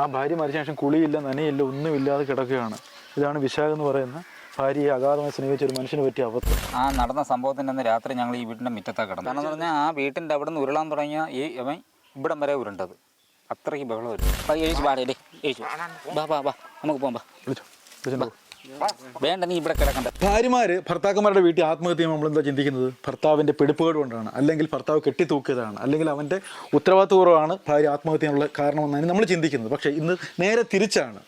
ആ ഭാര്യ മരിച്ച ശേഷം കുളിയില്ല നനയില്ല ഒന്നുമില്ലാതെ കിടക്കുകയാണ്. ഇതാണ് വിശാഖ് എന്ന് പറയുന്ന ഭാര്യയെ അഗാധമായി സ്നേഹിച്ച ഒരു മനുഷ്യന് പറ്റിയ അബദ്ധം ആ നടന്ന സംഭവത്തിന്റെ അന്ന് രാത്രി ഞങ്ങൾ ഈ വീടിന്റെ മുറ്റത്താണ് കിടന്നത്. കാരണം എന്ന് പറഞ്ഞാൽ ആ വീട്ടിന്റെ അവിടെ നിന്ന് ഉരുളാൻ തുടങ്ങിയ ഈ അവൻ ഇവിടം വരെ ഉരുണ്ടത്. അത്രയ്ക്ക് ബഹളം വരും എഴുതി എഴുതി ബാ ബാ ബാ നമുക്ക് പോകാം വിളിച്ചോ വിളിച്ചോ വേണ്ട നീ ഇവിടെ കിടക്കണ്ട. ഭാര്യമാര് ഭർത്താക്കന്മാരുടെ വീട്ടിൽ ആത്മഹത്യ നമ്മൾ എന്താ ചിന്തിക്കുന്നത്? ഭർത്താവിന്റെ പിടിപ്പുകേട് കൊണ്ടാണ്. അല്ലെങ്കിൽ ഭർത്താവ് കെട്ടിത്തൂക്കിയതാണ്. അല്ലെങ്കിൽ അവന്റെ ഉത്തരവാദിത്വപൂർവമാണ് ഭാര്യ ആത്മഹത്യ കാരണമെന്നാണ് നമ്മൾ ചിന്തിക്കുന്നത്. പക്ഷേ ഇന്ന് നേരെ തിരിച്ചാണ്.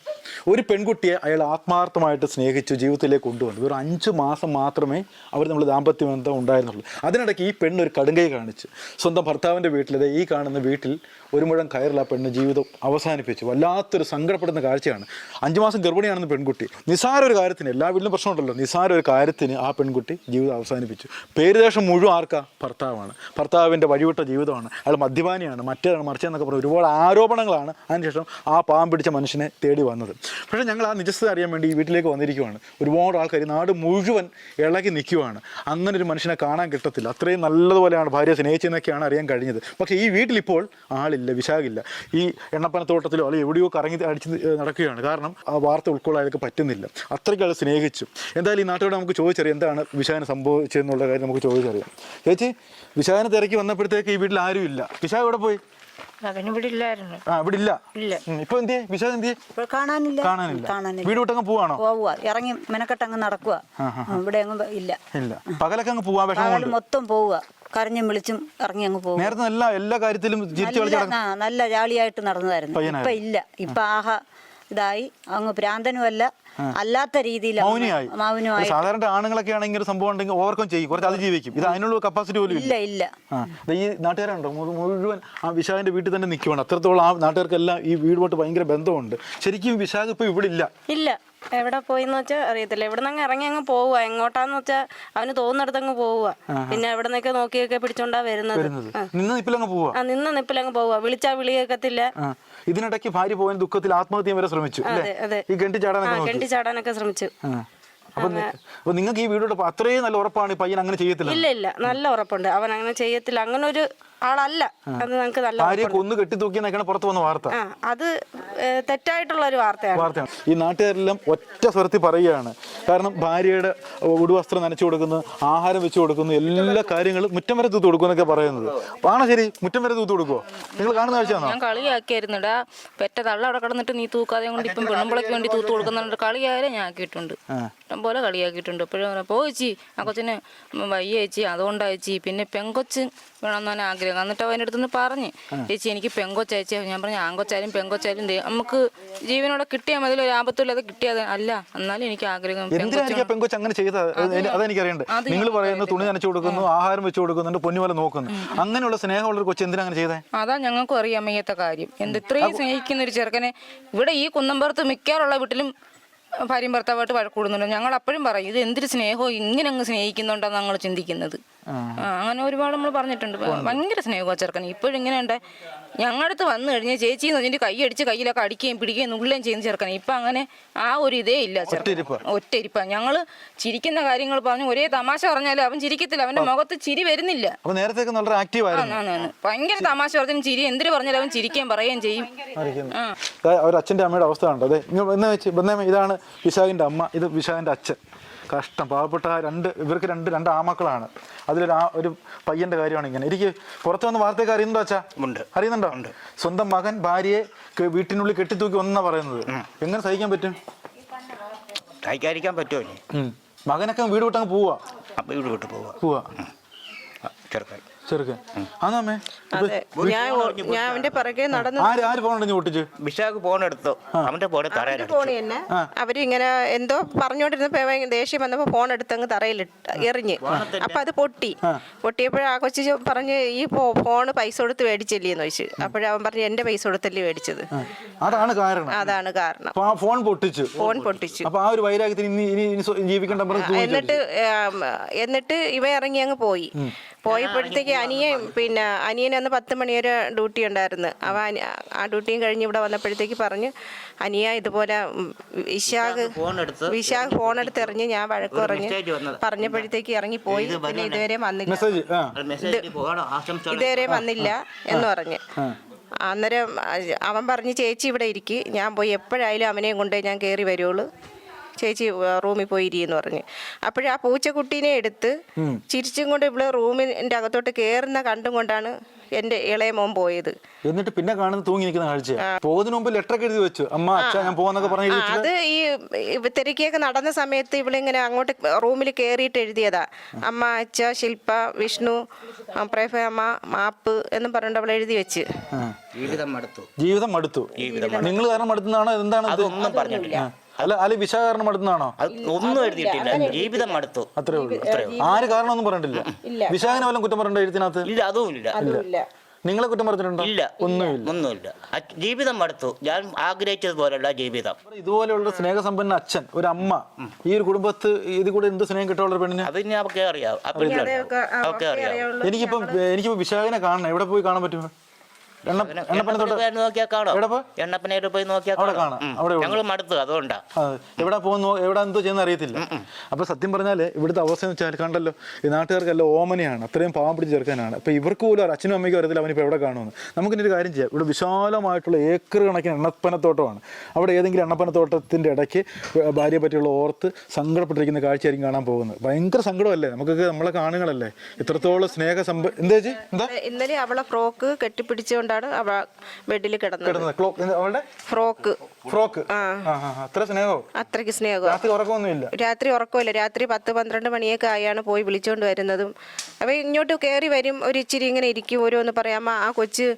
ഒരു പെൺകുട്ടിയെ അയാൾ ആത്മാർത്ഥമായിട്ട് സ്നേഹിച്ചു ജീവിതത്തിലേക്ക് കൊണ്ടുവന്നു. വെറും അഞ്ച് മാസം മാത്രമേ അവർ നമ്മൾ ദാമ്പത്യ ബന്ധം ഉണ്ടായിരുന്നുള്ളൂ. അതിനിടയ്ക്ക് ഈ പെണ്ണ് ഒരു കടുങ്കൈ കാണിച്ച് സ്വന്തം ഭർത്താവിന്റെ വീട്ടിൽ ഈ കാണുന്ന വീട്ടിൽ ഒരു മുഴം കയറിൽ ആ പെണ്ണ് ജീവിതം അവസാനിപ്പിച്ചു. വല്ലാത്തൊരു സങ്കടപ്പെടുന്ന കാഴ്ചയാണ്. അഞ്ച് മാസം ഗർഭിണിയാണെന്ന് പെൺകുട്ടി. നിസാര ഒരു കാര്യത്തിന് എല്ലാ വീട്ടിലും പ്രശ്നമുണ്ടല്ലോ. നിസാര ഒരു കാര്യത്തിന് ആ പെൺകുട്ടി ജീവിതം അവസാനിപ്പിച്ചു. പേരുദേശം മുഴുവൻ ആർക്കാ? ഭർത്താവാണ്. ഭർത്താവിന്റെ വഴിവിട്ട ജീവിതമാണ്. അയാൾ മദ്യപാനിയാണ്. മറ്റേതാണ് മറിച്ചെന്നൊക്കെ പറഞ്ഞ് ഒരുപാട് ആരോപണങ്ങളാണ്. അതിനുശേഷം ആ പാവം പിടിച്ച മനുഷ്യനെ തേടി വന്നത്. പക്ഷേ ഞങ്ങൾ ആ നിജസ്ഥത അറിയാൻ വേണ്ടി ഈ വീട്ടിലേക്ക് വന്നിരിക്കുവാണ്. ഒരുപാട് ആൾക്കാർ നാട് മുഴുവൻ ഇളകി നിൽക്കുവാണ് അങ്ങനെ ഒരു മനുഷ്യനെ കാണാൻ കിട്ടത്തില്ല. അത്രയും നല്ലതുപോലെയാണ് ഭാര്യ സ്നേഹിച്ചെന്നൊക്കെയാണ് അറിയാൻ കഴിഞ്ഞത്. പക്ഷേ ഈ വീട്ടിലിപ്പോൾ ആളില്ല വിശാഖില്ല. ഈ എണ്ണപ്പനത്തോട്ടത്തിലോ അല്ലെങ്കിൽ എവിടെയോ കറങ്ങി അടിച്ച് നടക്കുകയാണ്. കാരണം ആ വാർത്ത ഉൾക്കൊള്ളാൻ അയാൾക്ക് പറ്റുന്നില്ല. അത്രയ്ക്ക് അത് സ്നേഹിച്ചു. എന്തായാലും ഈ നാട്ടോട് നമുക്ക് ചോദിച്ചറിയാം എന്താണ് വിശാഖന് സംഭവിച്ചതെന്നുള്ള കാര്യം നമുക്ക് ചോദിച്ചറിയാം. ചേച്ചി വിശാഖനെ തിരക്കി വന്നപ്പോഴത്തേക്ക് ഈ വീട്ടിൽ ആരും ഇല്ല വിശാഖ് എവിടെ പോയി? ഇല്ലായിരുന്നു. ആ ഇവിടെ ഇല്ല. ഇല്ല. ഉം, ഇപ്പൊ എന്തിയെ? വിശാഖ് എന്തിയെ? ഇപ്പോൾ കാണാനില്ല. കാണാനില്ല. കാണാനില്ല. വീട് വിട്ടങ്ങ് പോവാണോ? പോവുക. ഇറങ്ങി മെനക്കെട്ടങ്ങ് നടക്കുക. ഇവിടെ അങ്ങ് ഇല്ല. ഇല്ല. പകലൊക്കെ അങ്ങ് പോവാ വിഷമം മൊത്തം പോവുക. കരഞ്ഞും വിളിച്ചും ഇറങ്ങി അങ്ങ് പോകും നേരത്തെ എല്ലാ എല്ലാ കാര്യത്തിലും ചിരിച്ചു കളിച്ച് നല്ല ആ, നല്ല ജാളിയായിട്ട് നടന്നതായിരുന്നു. ഇപ്പൊ ഇല്ല. ഇപ്പൊ ആഹ ഇതായി. അങ്ങ് ഭ്രാന്തനുമല്ല. അല്ലാത്ത രീതിയിൽ മൗനമായി സാധാരണ ആണുങ്ങളൊക്കെ ആണെങ്കിൽ ഒരു സംഭവം ഉണ്ടെങ്കിൽ ഓവർകം ചെയ്യും. കുറച്ച് അതിജീവിക്കും. ഇത് അതിനുള്ള കപ്പാസിറ്റി പോലും ഇല്ല. ഇല്ല ഈ നാട്ടുകാരുണ്ടോ? മുഴുവൻ ആ വിശാഖിന്റെ വീട്ടിൽ തന്നെ നിൽക്കുവാണ് അത്രത്തോളം ആ നാട്ടുകാർക്കെല്ലാം ഈ വീടുമായിട്ട് ഭയങ്കര ബന്ധമുണ്ട്. ശരിക്കും വിശാഖ് ഇപ്പൊ ഇവിടെ ഇല്ല. ഇല്ല. എവിടെ പോയിന്ന് വെച്ചാൽ അറിയത്തില്ല. ഇവിടെ നിന്ന് ഇറങ്ങി അങ്ങ് പോവുക എങ്ങോട്ടാന്ന് വെച്ചാൽ അവന് തോന്നുന്നിടത്ത് അങ്ങ് പോവുക പിന്നെ എവിടെ നിന്നൊക്കെ നോക്കിയൊക്കെ പിടിച്ചോണ്ടാ വരുന്നത്. നിന്ന് നിപ്പിലങ്ങ് പോവാ ആ നിന്ന് നിപ്പിലങ്ങ് പോവുക വിളിച്ചാ വിളി കേൾക്കത്തില്ല ആ. ഇതിനിടയ്ക്ക് ഭാര്യ പോകാൻ ദുഃഖത്തിൽ ആത്മഹത്യ വരെ ശ്രമിച്ചു ഈ ഗണ്ടി ചാടാനൊക്കെ ശ്രമിച്ചു. അപ്പൊ നിങ്ങൾക്ക് ഈ വീടോട് അത്രയും നല്ല ഉറപ്പാണ് ഈ പയ്യൻ അങ്ങനെ ചെയ്യത്തില്ല? ഇല്ല ഇല്ല. നല്ല ഉറപ്പുണ്ട്. അവൻ അങ്ങനെ ചെയ്യത്തില്ല. അങ്ങനെ ഒരു ആളല്ല അത് നമുക്ക് നല്ല കൊന്നു കെട്ടി തൂക്കി കെട്ടിത്തൂക്കിയെന്നൊക്കെയാണ് പുറത്ത് വന്ന വാർത്ത. ആ അത് തെറ്റായിട്ടുള്ള ഒരു വാർത്തയാണ്. വാർത്തയാണ്. ഈ നാട്ടുകാരെല്ലാം ഒറ്റ സ്വരത്തിൽ പറയുകയാണ്. കാരണം ഭാര്യയുടെ ഉടുവസ്ത്രം നനച്ചു കൊടുക്കുന്നു ആഹാരം വെച്ചു കൊടുക്കുന്നു എല്ലാ കാര്യങ്ങളും മുറ്റം വരെ തൂത്ത് കൊടുക്കും എന്നൊക്കെ പറയുന്നത്. ആണോ ശരി? മുറ്റം വരെ തൂത്ത് കൊടുക്കുമോ നിങ്ങൾ കാണുന്ന കാഴ്ചയാണോ? ഞാൻ കളിയാക്കിയായിരുന്നുടാ. പെറ്റ തള്ള അവിടെ കിടന്നിട്ട് നീ തൂക്കാതെ കൊണ്ട് ഇപ്പം പെണ്ണുമ്പളക്ക് വേണ്ടി തൂത്ത് കൊടുക്കുന്നുണ്ട്. കളിയായാലും ഞാൻ ആക്കിയിട്ടുണ്ട്. ഇഷ്ടം പോലെ കളിയാക്കിയിട്ടുണ്ട്. എപ്പോഴും പോയിച്ചി ആ കൊച്ചിന് വയ്യ ചേച്ചി അതുകൊണ്ടാ ചേച്ചി പിന്നെ പെങ്കൊച്ച് വേണമെന്നാണ് ആഗ്രഹം എന്നിട്ട് അവന്റെ അടുത്ത് നിന്ന് പറഞ്ഞ് ചേച്ചി എനിക്ക് പെങ്കൊച്ചയച്ച. ഞാൻ പറഞ്ഞു ആങ്കൊച്ചായാലും പെങ്കൊച്ചായാലും നമുക്ക് ജീവനോടെ കിട്ടിയാൽ മതി. ഒരു ആപത്തില്ലാതെ കിട്ടിയാൽ അല്ല എന്നാലും എനിക്ക് ആഗ്രഹം എന്തിനായിരിക്കും പെങ്കൊച്ച് അങ്ങനെ ചെയ്തത്? അതെനിക്കറിയണ്ട്. നിങ്ങൾ പറയുന്നത് തുണി നനച്ചു കൊടുക്കുന്നു ആഹാരം വെച്ച് കൊടുക്കുന്നുണ്ട് പൊന്നുപോലെ നോക്കുന്നു. അങ്ങനെയുള്ള സ്നേഹമുള്ള ഒരു കൊച്ചു എന്തിനാ അങ്ങനെ ചെയ്തേ? അതാ ഞങ്ങൾക്കും അറിയാൻ വയ്യാത്ത കാര്യം. എന്ത് ഇത്രയും സ്നേഹിക്കുന്ന ഒരു ചെറുക്കനെ ഇവിടെ ഈ കുന്നമ്പുറത്ത് മിക്കാറുള്ള വീട്ടിലും ഭാര്യയും ഭർത്താവായിട്ട് വഴക്കൂടുന്നുണ്ട് ഞങ്ങൾ അപ്പോഴും പറയും ഇത് എന്തൊരു സ്നേഹവും ഇങ്ങനെ അങ്ങ് സ്നേഹിക്കുന്നുണ്ടെന്ന് ഞങ്ങൾ ചിന്തിക്കുന്നത്. അങ്ങനെ ഒരുപാട് നമ്മൾ പറഞ്ഞിട്ടുണ്ട്. ഭയങ്കര സ്നേഹമാണ് ചെറുക്കൻ. ഇപ്പോഴും ഇങ്ങനെ ഉണ്ട് ഞങ്ങളുടെ അടുത്ത് വന്നു കഴിഞ്ഞാൽ ചേച്ചി എന്ന് പറഞ്ഞിട്ട് കൈ അടിച്ച് കയ്യിലൊക്കെ അടിക്കുകയും പിടിക്കുകയും നുള്ളുകയും ചെയ്യുന്ന ചെറുക്കൻ. ഇപ്പം അങ്ങനെ ആ ഒരു ഇതേ ഇല്ല ചെറുക്കൻ. ഒറ്റയിരിപ്പാ. ഞങ്ങൾ ചിരിക്കുന്ന കാര്യങ്ങൾ പറഞ്ഞു ഒരേ തമാശ പറഞ്ഞാലും അവൻ ചിരിക്കത്തില്ല. അവന്റെ മുഖത്ത് ചിരി വരുന്നില്ല. നേരത്തെ. ഭയങ്കര തമാശ പറഞ്ഞു ചിരി. എന്തിനു പറഞ്ഞാലും അവൻ ചിരിക്കുകയും പറയുകയും ചെയ്യും. അച്ഛന്റെ അമ്മയുടെ അവസ്ഥ കണ്ടോ? അതെ ഇതാണ് വിശാഖിന്റെ അമ്മ. ഇത് വിശാഖിന്റെ അച്ഛൻ. കഷ്ടം. പാവപ്പെട്ട രണ്ട് ഇവർക്ക് രണ്ട് രണ്ട് ആമക്കളാണ്. അതിലൊരു ആ ഒരു പയ്യന്റെ കാര്യമാണ് ഇങ്ങനെ. എനിക്ക് പുറത്ത് വന്ന വാർത്തയൊക്കെ അറിയുന്നുണ്ടോ അച്ഛാ? ഉണ്ട്. അറിയുന്നുണ്ടോ? ഉണ്ട്. സ്വന്തം മകൻ ഭാര്യയെ ക- വീട്ടിനുള്ളിൽ കെട്ടിത്തൂക്കി ഒന്നാ പറയുന്നത്. എങ്ങനെ സഹിക്കാൻ പറ്റും? കൈകാരിക്കാൻ പറ്റുമോ ഇനി? ഉം. മകനൊക്കെ വീട് വിട്ടങ്ങ് പോവാ. അപ്പം വീട് വിട്ട് പോവുക പോവാ. ചെറുക്കൻ. ചെറുക്കൻ. അതെ. ഞാൻ അവന്റെ പിറകെ നടന്ന്. ആര് ആര് ഫോൺ ഒട്ടിച്ച് വിശാഖ് ഫോൺ എടുത്തു. അവന്റെ ഫോണ് തന്നെ. അവരിങ്ങനെ എന്തോ പറഞ്ഞോണ്ടിരുന്നപ്പോ ദേഷ്യം വന്നപ്പോ ഫോൺ എടുത്തങ്ങ് തറയിൽ എറിഞ്ഞ്. അപ്പൊ അത് പൊട്ടി. പൊട്ടിയപ്പോഴാ ആ കൊച്ചു പറഞ്ഞ് ഈ ഫോണ് പൈസ കൊടുത്ത് മേടിച്ചില്ലേന്ന് ചോദിച്ചു. അപ്പോഴവൻ പറഞ്ഞു എന്റെ പൈസ കൊടുത്തല്ലേ മേടിച്ചത്. അതാണ് കാരണം. അതാണ് കാരണം. ഫോൺ പൊട്ടിച്ചു. ഫോൺ പൊട്ടിച്ചു. അപ്പൊ ആ ഒരു വൈരാഗ്യത്തിന് ഇനി ജീവിക്കേണ്ട എന്നിട്ട് എന്നിട്ട് ഇവ ഇറങ്ങി അങ്ങ് പോയി. പോയപ്പോഴത്തേക്ക് അനിയൻ പിന്നെ അനിയൻ അന്ന് പത്ത് മണി വരെ ഡ്യൂട്ടി ഉണ്ടായിരുന്നു. അവ ആ ഡ്യൂട്ടിയും കഴിഞ്ഞ് ഇവിടെ വന്നപ്പോഴത്തേക്ക് പറഞ്ഞു അനിയ ഇതുപോലെ വിശാഖ് ഫോൺ എടുത്ത് വിശാഖ് ഫോൺ എടുത്ത് എറിഞ്ഞ് ഞാൻ വഴക്ക് പറഞ്ഞു. പറഞ്ഞപ്പോഴത്തേക്ക് ഇറങ്ങി പോയി. പിന്നെ ഇതുവരെ വന്നില്ല. ഇതുവരെ വന്നില്ല എന്ന് പറഞ്ഞ്. അന്നേരം അവൻ പറഞ്ഞ് ചേച്ചി ഇവിടെ ഇരിക്കും. ഞാൻ പോയി എപ്പോഴായാലും അവനെയും കൊണ്ടേ ഞാൻ കയറി വരുള്ളൂ ചേച്ചി റൂമിൽ പോയി ഇരിയെന്ന് പറഞ്ഞ് ആ പൂച്ചക്കുട്ടീനെ എടുത്ത് ചിരിച്ചും കൊണ്ട് ഇവിടെ റൂമിന്റെ അകത്തോട്ട് കയറുന്ന കണ്ടും കൊണ്ടാണ് എന്റെ ഇളയ മോൻ പോയത്. എന്നിട്ട് പിന്നെ കാണുന്ന തൂങ്ങി നിൽക്കുന്ന കാഴ്ച പോകുന്നതിന് മുമ്പ് ലെറ്റർ എഴുതി വെച്ചു. അമ്മ അച്ഛാ ഞാൻ പോവാന്നൊക്കെ പറഞ്ഞു എഴുതി അത് ഈ തിരക്കിയൊക്കെ നടന്ന സമയത്ത് ഇവളിങ്ങനെ അങ്ങോട്ട് റൂമിൽ കയറിയിട്ട് എഴുതിയതാ. അമ്മ അച്ഛ ശില്പ വിഷ്ണു പ്രേഫ അമ്മ മാപ്പ് എന്നും പറഞ്ഞിട്ട് അവൾ എഴുതി വെച്ച്. ജീവിതം മടുത്തു. ജീവിതം മടുത്തു. നിങ്ങൾ കാരണം മടുത്തുന്നാണോ എന്താണ്? അതൊന്നും പറഞ്ഞിട്ടില്ല. അല്ല അല്ല വിശ മടുത്തുന്നാണോ അത് ഒന്നും എഴുതിയിട്ടില്ല. ജീവിതം മടുത്തു. അത്രേ ഉള്ളൂ. ആര് കാരണമൊന്നും പറഞ്ഞിട്ടില്ല? വിശാഖനെ വല്ലതും കുറ്റം പറഞ്ഞിട്ടുണ്ടോ എഴുത്തിനകത്ത്? ഇല്ല അതും ഇല്ല. നിങ്ങളെ കുറ്റം പറഞ്ഞിട്ടുണ്ടോ? ഇല്ല ഒന്നുമില്ല. ഒന്നുമില്ല. അ- ജീവിതം മടുത്തു. ഞാൻ ആഗ്രഹിച്ചതുപോലുള്ള ജീവിതം. ഇതുപോലെയുള്ള സ്നേഹസമ്പന്ന അച്ഛൻ ഒരു അമ്മ ഈ ഒരു കുടുംബത്ത് ഇത് കൂടെ എന്ത് സ്നേഹം കിട്ടാനുള്ള ഒരു പെണ്ണിന്? അത് ഞാൻ അവക്കെ അറിയാം ആ പെണ്ണിനുണ്ട്. അവക്കെ അറിയാം എനിക്കിപ്പം എനിക്കിപ്പോ വിശാഖനെ കാണണം. എവിടെ പോയി കാണാൻ പറ്റും? നോക്കിയാൽ കാണാം എവിടെ പോയി? എണ്ണപ്പനയിൽ പോയി നോക്കിയാൽ അവിടെ കാണാം. ഞങ്ങൾ മടുത്തു അതുകൊണ്ടാ. എവിടെ പോകുന്നു എവിടെ എന്തോ ചെയ്യുന്ന അറിയത്തില്ല. അപ്പൊ സത്യം പറഞ്ഞാൽ ഇവിടുത്തെ അവസ്ഥ എന്ന് വെച്ചാൽ കണ്ടല്ലോ ഈ നാട്ടുകാർക്കെല്ലാം ഓമനയാണ് അത്രയും പാവം പിടിച്ച് ചേർക്കാനാണ് അപ്പൊ ഇവർക്ക് പോലും ഒരു അച്ഛനും അമ്മയ്ക്കും അറിയത്തില്ല അവനിപ്പോ എവിടെ കാണുമെന്ന്. നമുക്കിനി ഒരു കാര്യം ചെയ്യാം. ഇവിടെ വിശാലമായിട്ടുള്ള ഏക്കർ കണക്കിന് എണ്ണപ്പനത്തോട്ടമാണ്. അവിടെ ഏതെങ്കിലും എണ്ണപ്പനത്തോട്ടത്തിന്റെ ഇടയ്ക്ക് ഭാര്യയെ പറ്റിയുള്ള ഓർത്ത് സങ്കടപ്പെട്ടിരിക്കുന്ന കാഴ്ചയായിരിക്കും കാണാൻ പോകുന്നത്. ഭയങ്കര സങ്കടമല്ലേ? നമുക്കൊക്കെ നമ്മളെ കാണുകളല്ലേ? ഇത്രത്തോളം സ്നേഹ സമ്പ എന്താ? ഇന്നലെ അവളെ ഫ്രോക്ക് കെട്ടിപ്പിടിച്ചുകൊണ്ടാണ് അവ ബെഡിൽ കിടന്നത്. ഫ്രോക്ക് ഫ്രോക്ക് ആ. ആ, ആ. അത്ര സ്നേഹവും അത്രയ്ക്ക് സ്നേഹം. രാത്രി ഉറക്കമൊന്നുമില്ല. രാത്രി ഉറക്കമില്ല. രാത്രി പത്ത് പന്ത്രണ്ട് മണിയൊക്കെ ആയാണ് പോയി വിളിച്ചുകൊണ്ട് വരുന്നതും. അപ്പോൾ ഇങ്ങോട്ട് കയറി വരും. ഒരു ഇച്ചിരി ഇങ്ങനെ ഇരിക്കും. ഓരോന്ന് പറയാമ ആ കൊച്ച്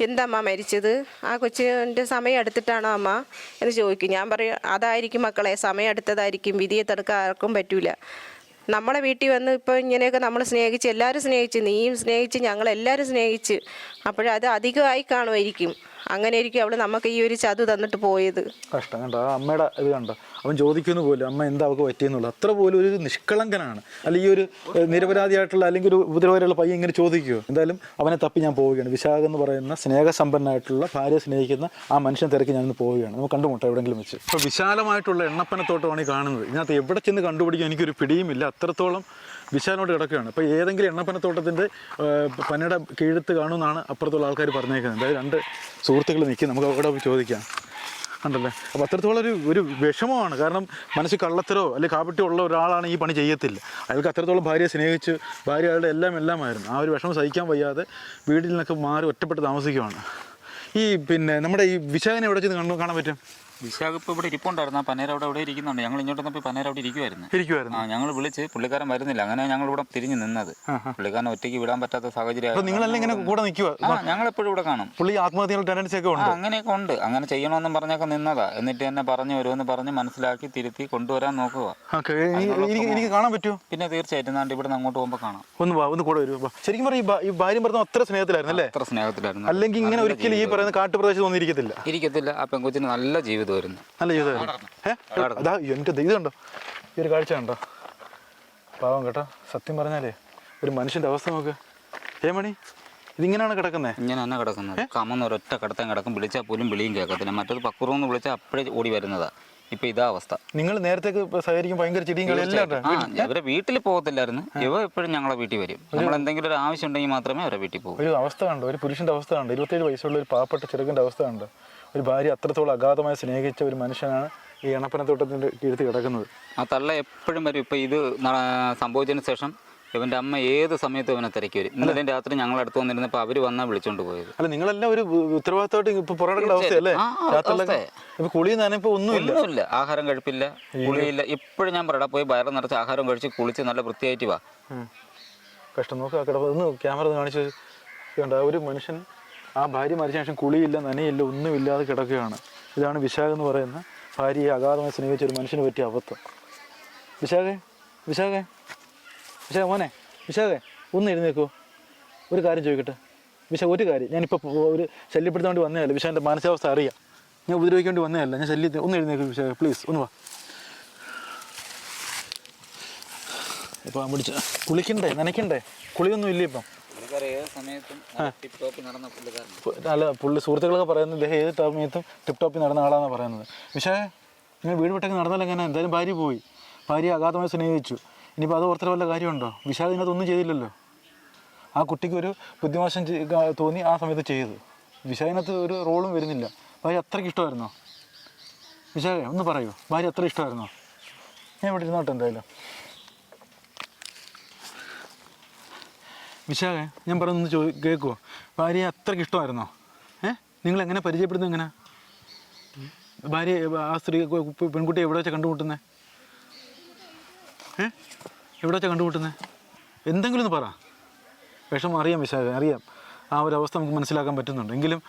എന്തമ്മ മരിച്ചത്? ആ കൊച്ചിന്റെ സമയം എടുത്തിട്ടാണോ അമ്മ? എന്ന് ചോദിക്കും. ഞാൻ പറയും അതായിരിക്കും മക്കളെ സമയം എടുത്തതായിരിക്കും. വിധിയെ തടുക്കാൻ ആർക്കും പറ്റൂല. നമ്മളെ വീട്ടിൽ വന്ന് ഇപ്പോൾ ഇങ്ങനെയൊക്കെ നമ്മൾ സ്നേഹിച്ച് എല്ലാവരും സ്നേഹിച്ച് നീയും സ്നേഹിച്ച് ഞങ്ങളെല്ലാവരും സ്നേഹിച്ച് അപ്പോഴത് അധികമായി കാണുമായിരിക്കും. അങ്ങനെ ആയിരിക്കും അവൾ നമുക്ക് ഈ ഒരു ചതു തന്നിട്ട് പോയത്. കഷ്ടം കണ്ടോ? ആ അമ്മയുടെ ഇത് കണ്ടോ? അവൻ ചോദിക്കുന്നു പോലും അമ്മ എന്താ അവൾക്ക് പറ്റിയെന്നുള്ളൂ അത്ര പോലും ഒരു നിഷ്കളങ്കനാണ്. അല്ല ഈ ഒരു നിരപരാധിയായിട്ടുള്ള അല്ലെങ്കിൽ ഒരു ഉപദ്രവകരമുള്ള പയ്യൻ ഇങ്ങനെ ചോദിക്കുമോ എന്തായാലും അവനെ തപ്പി ഞാൻ പോവുകയാണ്. വിശാഖ എന്ന് പറയുന്ന സ്നേഹസമ്പന്നനായിട്ടുള്ള ഭാര്യ സ്നേഹിക്കുന്ന ആ മനുഷ്യൻ തിരക്കി ഞാൻ ഇന്ന് പോവുകയാണ്. നമുക്ക് കണ്ടുമുട്ടാം എവിടെങ്കിലും വെച്ച്. ഇപ്പോൾ വിശാലമായിട്ടുള്ള എണ്ണപ്പനത്തോട്ടമാണ് ഈ കാണുന്നത്. ഇതിനകത്ത് എവിടെ ചെന്ന് കണ്ടുപിടിക്കാൻ എനിക്കൊരു പിടിയുമില്ല. അത്രത്തോളം വിശാലോട്ട് കിടക്കുകയാണ്. അപ്പോൾ ഏതെങ്കിലും എണ്ണപ്പനത്തോട്ടത്തിന്റെ പനയുടെ കീഴത്ത് കാണുമെന്നാണ് അപ്പുറത്തുള്ള ആൾക്കാർ പറഞ്ഞേക്കുന്നത്. അതായത് രണ്ട് സുഹൃത്തുക്കൾ നിൽക്കും. നമുക്ക് അവിടെ പോയി ചോദിക്കാം. ഉണ്ടല്ലേ അപ്പോൾ അത്രത്തോളം ഒരു ഒരു വിഷമമാണ്. കാരണം മനസ്സിൽ കള്ളത്തരോ അല്ലെങ്കിൽ കാപ്പറ്റോ ഉള്ള ഒരാളാണ് ഈ പണി ചെയ്യത്തില്ല. അയാൾക്ക് അത്രത്തോളം ഭാര്യയെ സ്നേഹിച്ച് ഭാര്യ അയാളുടെ എല്ലാം എല്ലാമായിരുന്നു. ആ ഒരു വിഷമം സഹിക്കാൻ വയ്യാതെ വീട്ടിൽ നിന്നൊക്കെ മാറി ഒറ്റപ്പെട്ട് താമസിക്കുവാണ്. ഈ പിന്നെ നമ്മുടെ ഈ വിശാഖനെ എവിടെ ചെന്ന് കാണാൻ പറ്റും? വിശാഖ് ഇപ്പോൾ ഇവിടെ ഇരിപ്പുണ്ടായിരുന്നു. ആ പനേര അവിടെ അവിടെ ഇരിക്കുന്നുണ്ട്. ഞങ്ങൾ ഇങ്ങോട്ട് വന്നപ്പോൾ പനേര അവിടെ ഇരിക്കുവായിരുന്നു. ഇരിക്കുവായിരുന്നു. ആ ഞങ്ങൾ വിളിച്ച് പുള്ളിക്കാരൻ വരുന്നില്ല. അങ്ങനെ ഞങ്ങൾ ഇവിടെ തിരിഞ്ഞു നിന്നത്. പുള്ളിക്കാരൻ ഒറ്റയ്ക്ക് വിടാൻ പറ്റാത്ത സാഹചര്യം നിങ്ങളെല്ലാം ഇങ്ങനെ കൂടെ നിൽക്കുക ഞങ്ങൾ എപ്പോഴും ഇവിടെ കാണും. പുള്ളി ആത്മഹത്യയുടെ ടെൻഡൻസി ഒക്കെ ഉണ്ട്. അങ്ങനെയൊക്കെ ഉണ്ട്. അങ്ങനെ ചെയ്യണമെന്നും പറഞ്ഞൊക്കെ നിന്നതാ. എന്നിട്ട് എന്നെ പറഞ്ഞു വരുമെന്ന് പറഞ്ഞ് മനസ്സിലാക്കി തിരുത്തി കൊണ്ടുവരാൻ നോക്കുക എനിക്ക് കാണാൻ പറ്റുമോ? പിന്നെ തീർച്ചയായിട്ടും നാണ്ട് ഇവിടെ അങ്ങോട്ട് പോകുമ്പോൾ കാണാം. ഒന്ന് വാ ഒന്ന് കൂടെ വരൂ. ശരിക്കും പറയും ഈ ഭാ- ഈ ഭാര്യയും അത്ര സ്നേഹത്തിലായിരുന്നു അല്ലേ അത്ര സ്നേഹത്തിലായിരുന്നു. അല്ലെങ്കിൽ ഇങ്ങനെ ഒരിക്കലും ഈ പറയുന്ന കാട്ടുപ്രദേശത്ത് ഒന്നും ഇരിക്കത്തില്ല. ഇരിക്കത്തില്ല. ആ പെങ്കൊച്ചിന് നല്ല ജീവിതമായിരുന്നു നല്ല ജീവിതമായിരുന്നു അതാ എന്റെ ഇത് കണ്ടോ ഈ ഒരു കാഴ്ച കണ്ടോ? പാവം കേട്ടോ സത്യം പറഞ്ഞാലേ ഒരു മനുഷ്യന്റെ അവസ്ഥ നോക്ക്. ഏ മണി ഇതിങ്ങനെയാണ് കിടക്കുന്നത് ഇങ്ങനെ തന്നെ കിടക്കുന്നത് കമന്ന് ഒരൊറ്റ കിടത്താൻ കിടക്കും വിളിച്ചാൽ പോലും വിളിയും കേൾക്കത്തില്ല. മറ്റൊരു പക്കുറൂന്ന് വിളിച്ചാൽ അപ്പോഴേ ഓടി വരുന്നതാ. ഇപ്പൊ ഇതാ അവസ്ഥ. നിങ്ങൾ നേരത്തേക്ക് സഹകരിക്കും ഭയങ്കര ചിരിയും കളി എല്ലാം ഉണ്ട്. ആ ഇവരെ വീട്ടിൽ പോകത്തില്ലായിരുന്നു. ഇവ എപ്പോഴും ഞങ്ങളെ വീട്ടിൽ വരും. നമ്മൾ എന്തെങ്കിലും ഒരു ആവശ്യം ഉണ്ടെങ്കിൽ മാത്രമേ അവരെ വീട്ടിൽ പോകും. ഒരു അവസ്ഥ കണ്ടോ? ഒരു പുരുഷന്റെ അവസ്ഥ കണ്ടോ? ഇരുപത്തേഴ് വയസ്സുള്ള ഒരു പാവപ്പെട്ട ചെറുക്കന്റെ അവസ്ഥ കണ്ടോ? ഒരു ഭാര്യ അത്രത്തോളം അഗാധമായി സ്നേഹിച്ച ഒരു മനുഷ്യനാണ് ഈ എണപ്പനത്തോട്ടത്തിന്റെ കീഴ്ത്തി കിടക്കുന്നത്. ആ തള്ള എപ്പോഴും വരും. ഇപ്പോൾ ഇത് സംഭവിച്ചതിന് ശേഷം ഇവന്റെ അമ്മ ഏത് സമയത്തും ഇവനെ തിരക്കി വരും. ഇന്നലെ രാത്രി ഞങ്ങൾ അടുത്ത് വന്നിരുന്നപ്പോൾ അവർ വന്നാ വിളിച്ചോണ്ട് പോയത്. അല്ല നിങ്ങളെല്ലാം ഒരു ഉത്തരവാദിത്തമായിട്ട് ഇപ്പൊ പുറകിടേണ്ട അവസ്ഥയല്ലേ? കുളി നനപ്പോൾ. ഇപ്പൊ നനയിപ്പോ ഒന്നുമില്ല. ഒന്നുമില്ല. ആഹാരം കഴിപ്പില്ല കുളിയില്ല. ഇപ്പോഴും ഞാൻ പറയടാ പോയി വയറ് നിറച്ച് ആഹാരം കഴിച്ച് കുളിച്ച് നല്ല വൃത്തിയായിട്ട് വാ. കഷ്ടം. നോക്കുക കിടപ്പ്. ഒന്ന് ക്യാമറ കാണിച്ച് ഒരു മനുഷ്യൻ ആ ഭാര്യ മരിച്ച ശേഷം കുളിയില്ല നനയില്ല ഒന്നുമില്ലാതെ കിടക്കുകയാണ്. ഇതാണ് വിശാഖ് എന്ന് പറയുന്ന ഭാര്യയെ അഗാധമായി സ്നേഹിച്ച ഒരു മനുഷ്യന് പറ്റിയ അബദ്ധം. വിശാഖേ വിശാഖേ വിശാഖ മോനെ വിശാഖേ ഒന്ന് എഴുന്നേക്കോ. ഒരു കാര്യം ചോദിക്കട്ടെ? വിശാഖ ഒരു കാര്യം. ഞാനിപ്പോൾ ഒരു ശല്യപ്പെടുത്താൻ വേണ്ടി വന്നതല്ല? വിശാഖിന്റെ മാനസികാവസ്ഥ അറിയാം. ഞാൻ ഉപദ്രവിക്കേണ്ടി വന്നതല്ല? ഞാൻ ശല്യത്തെ ഒന്ന് എഴുന്നേക്കോ വിശാഖ പ്ലീസ് ഒന്ന് വാ. ഇപ്പം പിടിച്ച കുളിക്കണ്ടേ? നനയ്ക്കണ്ടേ? കുളിയൊന്നും ഇല്ല ഇപ്പം. അല്ല പുള്ളി സുഹൃത്തുക്കളൊക്കെ പറയുന്നത് ഇദ്ദേഹം ഏത് സമയത്തും ടിപ് ടോപ്പിൽ നടന്ന ആളാണെന്ന് പറയുന്നത്. പക്ഷേ ഇങ്ങനെ വീട് വിട്ടൊക്കെ നടന്നാലും എങ്ങനെ എന്തായാലും ഭാര്യ പോയി. ഭാര്യ അഗാധമായി സ്നേഹിച്ചു. ഇനിയിപ്പോൾ അത് ഓർത്തിട്ട് വല്ല കാര്യമുണ്ടോ? വിശാൽ ഇതിനകത്തൊന്നും ചെയ്തില്ലല്ലോ. ആ കുട്ടിക്ക് ഒരു ബുദ്ധിമോശം തോന്നി ആ സമയത്ത് ചെയ്തു. വിശാഖിനകത്ത് ഒരു റോളും വരുന്നില്ല. ഭാര്യ അത്രയ്ക്ക് ഇഷ്ടമായിരുന്നോ? വിശാഖ ഒന്ന് പറയൂ. ഭാര്യ അത്ര ഇഷ്ടമായിരുന്നോ? ഞാൻ ഇവിടെ ഇരുന്നോട്ടെ എന്തായാലും. വിശാഖ ഞാൻ പറഞ്ഞൊന്ന് ചോ കേൾക്കുമോ ഭാര്യയെ അത്രയ്ക്ക് ഇഷ്ടമായിരുന്നോ? ഏ? നിങ്ങൾ എങ്ങനെ പരിചയപ്പെടുന്നു എങ്ങനെ? ഭാര്യ ആ സ്ത്രീ പെൺകുട്ടി എവിടെ വെച്ചാൽ കണ്ടുമുട്ടുന്നത് ഏ? എവിടെ വെച്ചാൽ കണ്ടുമുട്ടുന്നത് എന്തെങ്കിലും ഒന്ന് പറ. വിഷമം അറിയാം വിശാഖ അറിയാം. ആ ഒരു അവസ്ഥ നമുക്ക് മനസ്സിലാക്കാൻ പറ്റുന്നുണ്ട്. എങ്കിലും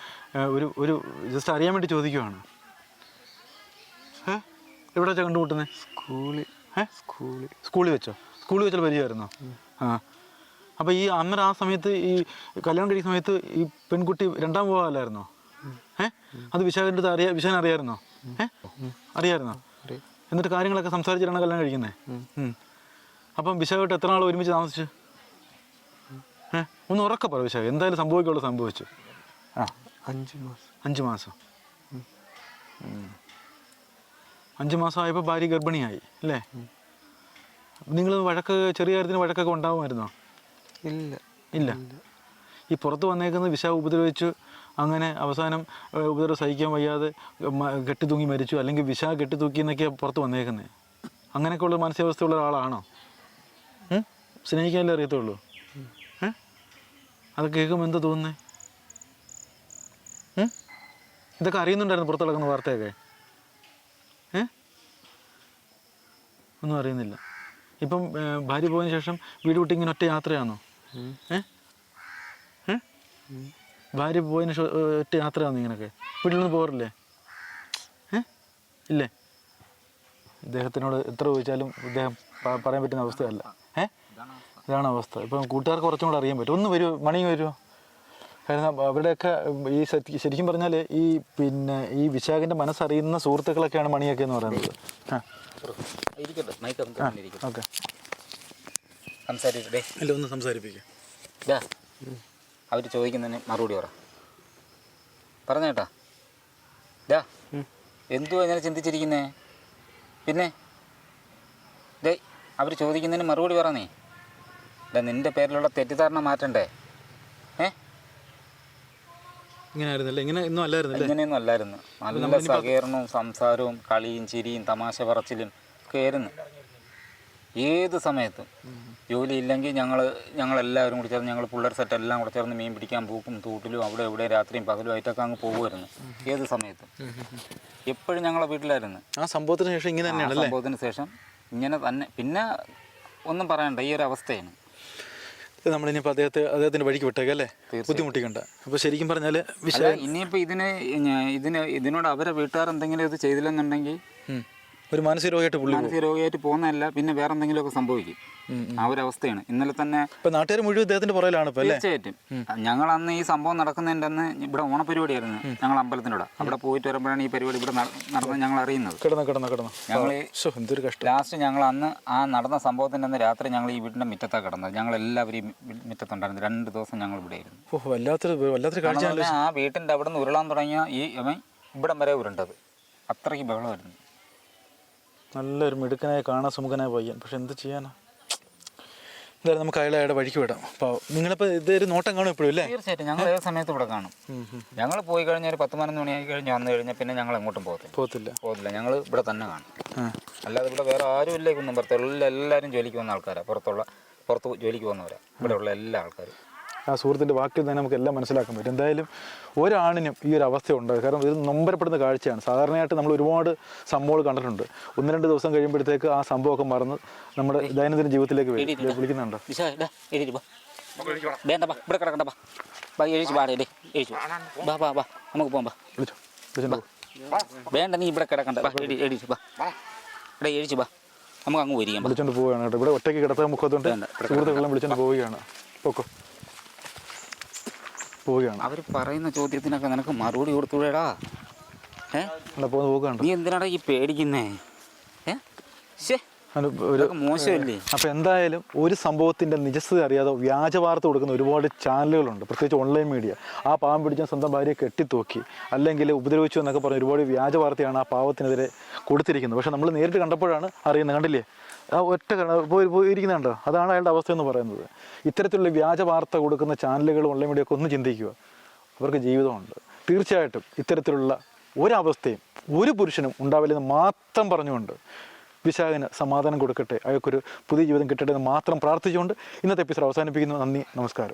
ഒരു ഒരു ജസ്റ്റ് അറിയാൻ വേണ്ടി ചോദിക്കുവാണ്. ഏ? എവിടെ വെച്ചാൽ കണ്ടുമുട്ടുന്നത് സ്കൂളിൽ. ഏ? സ്കൂളിൽ. സ്കൂളിൽ വെച്ചോ? സ്കൂളിൽ വെച്ചാൽ പരിചയമായിരുന്നോ? ആ. അപ്പോൾ ഈ അന്നേരം ആ സമയത്ത് ഈ കല്യാണം കഴിക്കുന്ന സമയത്ത് ഈ പെൺകുട്ടി രണ്ടാം പോകാമല്ലായിരുന്നോ ഏ? അത് വിശാഖന്റെ അറിയാ വിശാഖൻ അറിയായിരുന്നോ? ഏ? അറിയായിരുന്നോ? എന്നിട്ട് കാര്യങ്ങളൊക്കെ സംസാരിച്ചിട്ടാണ് കല്യാണം കഴിക്കുന്നത് അപ്പം വിശാഖട്ട് എത്ര നാൾ ഒരുമിച്ച് താമസിച്ചു? ഏ? ഒന്ന് ഉറക്ക പറ വിശാഖ. എന്തായാലും സംഭവിക്കുള്ളൂ സംഭവിച്ചു. ആ. അഞ്ച് മാസം. അഞ്ച് മാസം. അഞ്ച് മാസം ആയപ്പോൾ ഭാര്യ ഗർഭിണിയായി അല്ലേ? നിങ്ങൾ വഴക്ക് ചെറിയ കാര്യത്തിന് വഴക്കൊക്കെ ഉണ്ടാകുമായിരുന്നോ ഇല്ല. ഇല്ല. ഈ പുറത്ത് വന്നേക്കുന്ന വിശ ഉപദ്രവിച്ചു അങ്ങനെ അവസാനം ഉപദ്രവം സഹിക്കാൻ വയ്യാതെ കെട്ടി തൂങ്ങി മരിച്ചു അല്ലെങ്കിൽ വിശ കെട്ടി തൂക്കി എന്നൊക്കെയാണ് പുറത്ത് വന്നേക്കുന്നത് അങ്ങനെയൊക്കെയുള്ള മാനസികാവസ്ഥയുള്ള ഒരാളാണോ? സ്നേഹിക്കാനല്ലേ അറിയത്തുള്ളൂ? അത് അതൊക്കെ കേൾക്കുമ്പോൾ എന്താ തോന്നുന്നേ? ഇതൊക്കെ അറിയുന്നുണ്ടായിരുന്നു പുറത്ത് കിടക്കുന്ന വാർത്തയൊക്കെ. ഏ? ഒന്നും അറിയുന്നില്ല. ഇപ്പം ഭാര്യ പോയതിന് ശേഷം വീട് വിട്ടിങ്ങനെ ഒറ്റ യാത്രയാണോ? ഭാര്യ പോയതിന് ഒറ്റ യാത്ര ഒറ്റ ഇങ്ങനൊക്കെ. നിന്ന് പോകാറില്ലേ? ഇല്ലേ? ഇദ്ദേഹത്തിനോട് എത്ര ചോദിച്ചാലും ഇദ്ദേഹം പറയാൻ പറ്റുന്ന അവസ്ഥയല്ല. ഏ? ഇതാണ് അവസ്ഥ. ഇപ്പം കൂട്ടുകാർക്ക് കുറച്ചും കൂടെ അറിയാൻ പറ്റും. ഒന്ന് വരുമോ മണി വരുമോ കാരണം അവരുടെയൊക്കെ ഈ ശരിക്കും പറഞ്ഞാൽ ഈ പിന്നെ ഈ വിശാഖിന്റെ മനസ്സറിയുന്ന സുഹൃത്തുക്കളൊക്കെയാണ് മണിയൊക്കെ എന്ന് പറയുന്നത്. ആ. ഓക്കെ. സംസാരിക്കട്ടെ അല്ല ഒന്ന് സംസാരിപ്പിക്കാം. അവർ ചോദിക്കുന്നതിന് മറുപടി പറ. പറഞ്ഞേട്ടാ ഇതാ എന്തുവാ ഇങ്ങനെ ചിന്തിച്ചിരിക്കുന്നേ? പിന്നെ? ഡേ അവർ ചോദിക്കുന്നതിന് മറുപടി പറഞ്ഞേ ഇതാ നിന്റെ നിന്റെ പേരിലുള്ള തെറ്റിദ്ധാരണ മാറ്റണ്ടേ? ഏ? ഇങ്ങനെ ഒന്നും ഇങ്ങനെയൊന്നും അല്ലായിരുന്നു. നല്ല സഹകരണവും സംസാരവും കളിയും ചിരിയും തമാശ പറച്ചിലും ഒക്കെ ആയിരുന്നു. ഏത് സമയത്തും. ജോലി ഇല്ലെങ്കിൽ ഞങ്ങൾ ഞങ്ങളെല്ലാവരും കൂടി ചേർന്ന് ഞങ്ങൾ പിള്ളേർ സെറ്റ് എല്ലാം കൂടെ ചേർന്ന് മീൻ പിടിക്കാൻ പോക്കും തൂട്ടിലും അവിടെ ഇവിടെ രാത്രിയും പകലും ആയിട്ടൊക്കെ അങ്ങ് പോകുമായിരുന്നു ഏത് സമയത്തും. എപ്പോഴും ഞങ്ങളെ വീട്ടിലായിരുന്നു. ആ സംഭവത്തിന് ശേഷം ഇങ്ങനെ തന്നെയാണ് സംഭവത്തിന് ശേഷം ഇങ്ങനെ തന്നെ. പിന്നെ ഒന്നും പറയണ്ട ഈ ഒരു അവസ്ഥയാണ്. നമ്മളിനിപ്പോൾ അദ്ദേഹത്തെ അദ്ദേഹത്തിന്റെ വഴിക്ക് വിട്ടേക്കല്ലേ ബുദ്ധിമുട്ടിക്കണ്ട. അപ്പോൾ ശരിക്കും പറഞ്ഞാൽ ഇനിയിപ്പോൾ ഇതിന് ഇതിന് ഇതിനോട് അവരെ വീട്ടുകാർ എന്തെങ്കിലും ഇത് ചെയ്തില്ലെന്നുണ്ടെങ്കിൽ. ഒരു മാനസിക രോഗിയായിട്ട് പുള്ളി മാനസിക രോഗിയായിട്ട് പോകുന്നതല്ല പിന്നെ വേറെ എന്തെങ്കിലുമൊക്കെ സംഭവിക്കും ആ ഒരു അവസ്ഥയാണ് ഇന്നലെ തന്നെ ഇപ്പൊ നാട്ടുകാർ മുഴുവൻ ഇദ്ദേഹത്തിന്റെ പുറകിലാണ് തീർച്ചയായിട്ടും. ഞങ്ങൾ അന്ന് ഈ സംഭവം നടക്കുന്നതിന്റെ അന്ന് ഇവിടെ ഓണപരിപാടിയായിരുന്നു. ഞങ്ങൾ അമ്പലത്തിനോട്. അവിടെ പോയിട്ട് വരുമ്പോഴാണ് ഈ പരിപാടി ഇവിടെ നട- നടന്നത് ഞങ്ങൾ അറിയുന്നത്. കിടന്നു കിടന്നു കിടന്നു. ഞങ്ങൾ എന്തൊരു കഷ്ടം. ലാസ്റ്റ് ഞങ്ങൾ അന്ന് ആ നടന്ന സംഭവത്തിന്റെ അന്ന് രാത്രി ഞങ്ങൾ ഈ വീടിന്റെ മുറ്റത്താ കിടന്നത്. ഞങ്ങൾ എല്ലാവരും മുറ്റത്തുണ്ടായിരുന്നു. രണ്ട് ദിവസം ഞങ്ങൾ ഇവിടെ ആയിരുന്നു. ഓ വല്ലാത്തൊരു വല്ലാത്തൊരു കാഴ്ച ആ വീട്ടിന്റെ അവിടെ നിന്ന് ഉരുളാൻ തുടങ്ങിയ ഈ ഇവിടം വരെ ഉരുണ്ടത്. അത്രയ്ക്ക് ബഹളമായിരുന്നു. നല്ലൊരു മിടുക്കനായ കാണാൻ സുമുഖനായ പയ്യൻ. പക്ഷെ എന്ത് ചെയ്യാനാ? എന്തായാലും നമുക്ക് അയാളെ വഴിക്ക് വിടാം. അപ്പോൾ നിങ്ങളിപ്പോൾ ഇതൊരു നോട്ടം കാണും ഇപ്പോഴും അല്ലേ? തീർച്ചയായിട്ടും. ഞങ്ങൾ ഏത് സമയത്ത് ഇവിടെ കാണും. ഞങ്ങൾ പോയി കഴിഞ്ഞാൽ ഒരു പത്ത് പതിനൊന്ന് മണിയായി കഴിഞ്ഞ് വന്നു കഴിഞ്ഞാൽ പിന്നെ ഞങ്ങൾ എങ്ങോട്ടും പോകത്തില്ല. പോകത്തില്ല. പോകത്തില്ല. ഞങ്ങൾ ഇവിടെ തന്നെ കാണും. അല്ലാതെ ഇവിടെ വേറെ ആരും ഇല്ലേ കുന്നും പുറത്തുള്ള എല്ലാ എല്ലാവരും ജോലിക്ക് വന്ന ആൾക്കാരാണ് പുറത്തുള്ള പുറത്ത് ജോലിക്ക് വന്നവരാണ് ഇവിടെയുള്ള എല്ലാ ആൾക്കാരും. ആ സുഹൃത്തിന്റെ വാക്കിൽ തന്നെ നമുക്ക് എല്ലാം മനസ്സിലാക്കാൻ പറ്റും. എന്തായാലും ഒരാണിനും ഈ ഒരു അവസ്ഥ ഉണ്ടാകും കാരണം ഇത് നൊമ്പരപ്പെടുന്ന കാഴ്ചയാണ്. സാധാരണയായിട്ട് നമ്മൾ ഒരുപാട് സംഭവങ്ങൾ കണ്ടിട്ടുണ്ട്. ഒന്ന് രണ്ട് ദിവസം കഴിയുമ്പോഴത്തേക്ക് ആ സംഭവമൊക്കെ മറന്ന് നമ്മുടെ ദൈനംദിന ജീവിതത്തിലേക്ക് വിളിക്കുന്നുണ്ടോ? വിശാ ഇടാ എഴുതി ബാ വേണ്ട ബാ ഇവിടെ കിടക്കണ്ട ബാ ബാ എഴുതി ബാ ഡേ എഴുതി ബാ ബാ ബാ നമുക്ക് പോകാം ബാ വിളിച്ചോ? വേണ്ട നീ ഇവിടെ കിടക്കണ്ട ബാ എഴുതി എഴുതി ബാ ഇവിടെ എഴുതി ബാ നമുക്ക് അങ്ങ് വരികയും ബാ വിളിച്ചോണ്ട് പോവുകയാണ് കേട്ടോ. ഇവിടെ ഒറ്റയ്ക്ക് കിടത്താൻ മുഖത്തുണ്ട്. സുഹൃത്തുക്കളെല്ലാം വിളിച്ചോണ്ട് പോവുകയാണ്. പൊക്കോ. പോവുകയാണ്. അവർ പറയുന്ന ചോദ്യത്തിനൊക്കെ നിനക്ക് മറുപടി കൊടുത്തൂടേടാ. ഏ? പോവുകയാണ് നീ എന്തിനാടാ ഈ പേടിക്കുന്നേ? ഏ? ശേ ഒരു മോശമല്ലേ? അപ്പോൾ എന്തായാലും ഒരു സംഭവത്തിന്റെ നിജസ്ഥത അറിയാതെ വ്യാജ വാർത്ത കൊടുക്കുന്ന ഒരുപാട് ചാനലുകളുണ്ട്. പ്രത്യേകിച്ച് ഓൺലൈൻ മീഡിയ ആ പാവം പിടിച്ച സ്വന്തം ഭാര്യയെ കെട്ടിത്തൂക്കി. അല്ലെങ്കിൽ ഉപദ്രവിച്ചു എന്നൊക്കെ പറഞ്ഞ് ഒരുപാട് വ്യാജ വാർത്തയാണ് ആ പാവത്തിനെതിരെ കൊടുത്തിരിക്കുന്നത്. പക്ഷെ നമ്മൾ നേരിട്ട് കണ്ടപ്പോഴാണ് അറിയുന്നത്. കണ്ടില്ലേ? ആ ഒറ്റ പോയി ഇരിക്കുന്നുണ്ടോ? അതാണ് അയാളുടെ അവസ്ഥ എന്ന് പറയുന്നത്. ഇത്തരത്തിലുള്ള വ്യാജ വാർത്ത കൊടുക്കുന്ന ചാനലുകൾ ഓൺലൈൻ മീഡിയ ഒക്കെ ഒന്ന് ചിന്തിക്കുക. അവർക്ക് ജീവിതമുണ്ട്. തീർച്ചയായിട്ടും ഇത്തരത്തിലുള്ള ഒരവസ്ഥയും ഒരു പുരുഷനും ഉണ്ടാവില്ലെന്ന് മാത്രം പറഞ്ഞുകൊണ്ട് വിശാഖന് സമാധാനം കൊടുക്കട്ടെ. അയാൾക്കൊരു പുതിയ ജീവിതം കിട്ടട്ടെ എന്ന് മാത്രം പ്രാർത്ഥിച്ചുകൊണ്ട് ഇന്നത്തെ എപ്പിസോഡ് അവസാനിപ്പിക്കുന്നു. നന്ദി നമസ്കാരം.